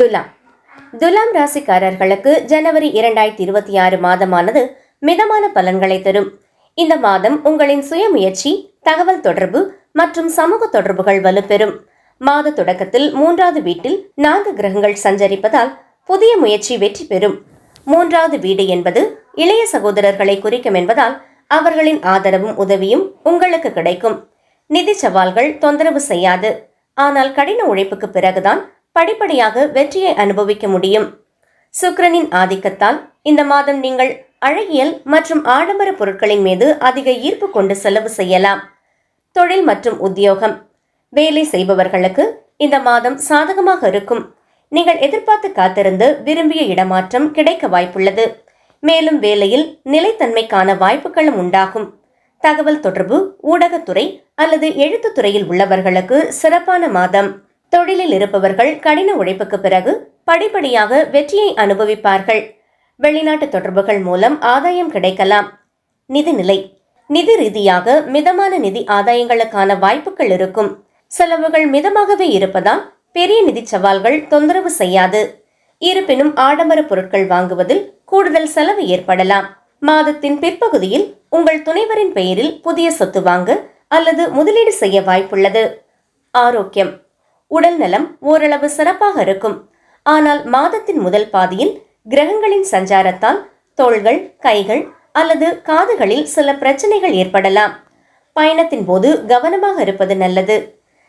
துலாம். துலாம் ராசிக்காரர்களுக்கு ஜனவரி இரண்டாயிரத்தி இருபத்தி ஆறு மாதமானது மிதமான பலன்களை தரும். இந்த மாதம் உங்களின் சுயமுயற்சி தகவல் தொடர்பு மற்றும் சமூக தொடர்புகள் வலுப்பெறும். மாத தொடக்கத்தில் மூன்றாவது வீட்டில் நான்கு கிரகங்கள் சஞ்சரிப்பதால் புதிய முயற்சி வெற்றி பெறும். மூன்றாவது வீடு என்பது இளைய சகோதரர்களை குறிக்கும் என்பதால் அவர்களின் ஆதரவும் உதவியும் உங்களுக்கு கிடைக்கும். நிதி சவால்கள் தொந்தரவு செய்யாது. ஆனால் கடின உழைப்புக்கு பிறகுதான் படிப்படியாக வெற்றியை அனுபவிக்க முடியும். சுக்கிரனின் ஆதிக்கத்தால் இந்த மாதம் நீங்கள் அழகியல் மற்றும் ஆடம்பர பொருட்களின் மீது அதிக ஈர்ப்பு கொண்டு செலவு செய்யலாம். தொழில் மற்றும் உத்தியோகம். வேலை செய்பவர்களுக்கு இந்த மாதம் சாதகமாக இருக்கும். நீங்கள் எதிர்பார்த்து காத்திருந்து விரும்பிய இடமாற்றம் கிடைக்க வாய்ப்புள்ளது. மேலும் வேலையில் நிலைத்தன்மைக்கான வாய்ப்புகளும் உண்டாகும். தகவல் தொடர்பு ஊடகத்துறை அல்லது எழுத்துத்துறையில் உள்ளவர்களுக்கு சிறப்பான மாதம். தொழிலில் இருப்பவர்கள் கடின உழைப்புக்கு பிறகு படிப்படியாக வெற்றியை அனுபவிப்பார்கள். வெளிநாட்டு தொடர்புகள் மூலம் ஆதாயம் கிடைக்கலாம். நிதிநிலை நிதி ரீதியாக மிதமான நிதி ஆதாயங்களுக்கான வாய்ப்புகள் இருக்கும். செலவுகள் மிதமாகவே இருப்பதால் பெரிய நிதி சவால்கள் தொந்தரவு செய்யாது. இருப்பினும் ஆடம்பர பொருட்கள் வாங்குவதில் கூடுதல் செலவு ஏற்படலாம். மாதத்தின் பிற்பகுதியில் உங்கள் துணைவரின் பெயரில் புதிய சொத்து வாங்க அல்லது முதலீடு செய்ய வாய்ப்புள்ளது. ஆரோக்கியம். உடல் நலம் ஓரளவு சிறப்பாக இருக்கும். ஆனால் மாதத்தின் முதல் பாதியில் கிரகங்களின் சஞ்சாரத்தால் தோள்கள் கைகள் அல்லது காதுகளில் சில பிரச்சனைகள் ஏற்படலாம். பயணத்தின் போது கவனமாக இருப்பது நல்லது.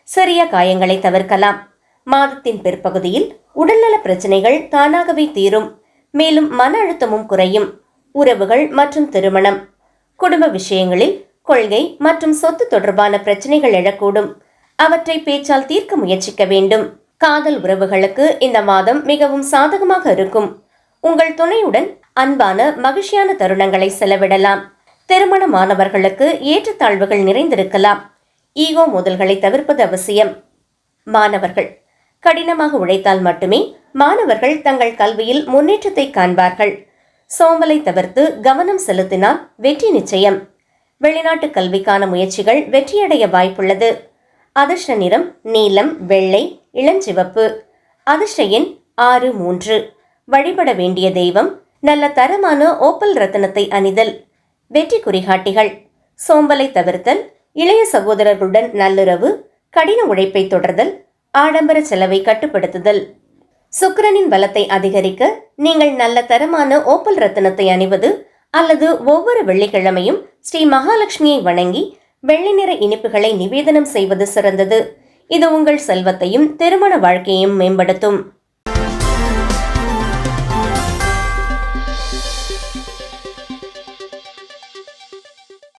சிறிய காயங்களை தவிர்க்கலாம். மாதத்தின் பிற்பகுதியில் உடல்நல பிரச்சனைகள் தானாகவே தீரும். மேலும் மன அழுத்தமும் குறையும். உறவுகள் மற்றும் திருமணம். குடும்ப விஷயங்களில் கொள்கை மற்றும் சொத்து தொடர்பான பிரச்சனைகள் எழக்கூடும். அவற்றை பேச்சால் தீர்க்க முயற்சிக்க வேண்டும். காதல் உறவுகளுக்கு இந்த மாதம் மிகவும் சாதகமாக இருக்கும். உங்கள் துணையுடன் அன்பான மகிழ்ச்சியான தருணங்களை செலவிடலாம். திருமணமானவர்களுக்கு ஏற்றத்தாழ்வுகள் நிறைந்திருக்கலாம். ஈகோ மோதல்களை தவிர்ப்பது அவசியம். மாணவர்கள் கடினமாக உழைத்தால் மட்டுமே மாணவர்கள் தங்கள் கல்வியில் முன்னேற்றத்தை காண்பார்கள். சோம்பலை தவிர்த்து கவனம் செலுத்தினால் வெற்றி நிச்சயம். வெளிநாட்டு கல்விக்கான முயற்சிகள் வெற்றியடைய வாய்ப்புள்ளது. அதிர்ஷ்ட நிறம் நீலம் வெள்ளை இளஞ்சிவப்பு. அதிர்ஷ்ட எண் ஆறு மூன்று. வழிபட வேண்டிய தெய்வம் நல்ல தரமான ஓப்பல் ரத்தினத்தை அணிதல். வெற்றி குறிகாட்டிகள். சோம்பலை தவிர்த்தல். இளைய சகோதரர்களுடன் நல்லுறவு கடின உழைப்பை தொடர்தல் ஆடம்பர செலவை கட்டுப்படுத்துதல். சுக்கரனின் பலத்தை அதிகரிக்க நீங்கள் நல்ல தரமான ஓப்பல் ரத்தினத்தை அணிவது அல்லது ஒவ்வொரு வெள்ளிக்கிழமையும் ஸ்ரீ மகாலட்சுமியை வணங்கி வெள்ளி நிற இனிப்புகளை நிவேதனம் செய்வது சிறந்தது. இது உங்கள் செல்வத்தையும் திருமண வாழ்க்கையையும் மேம்படுத்தும்.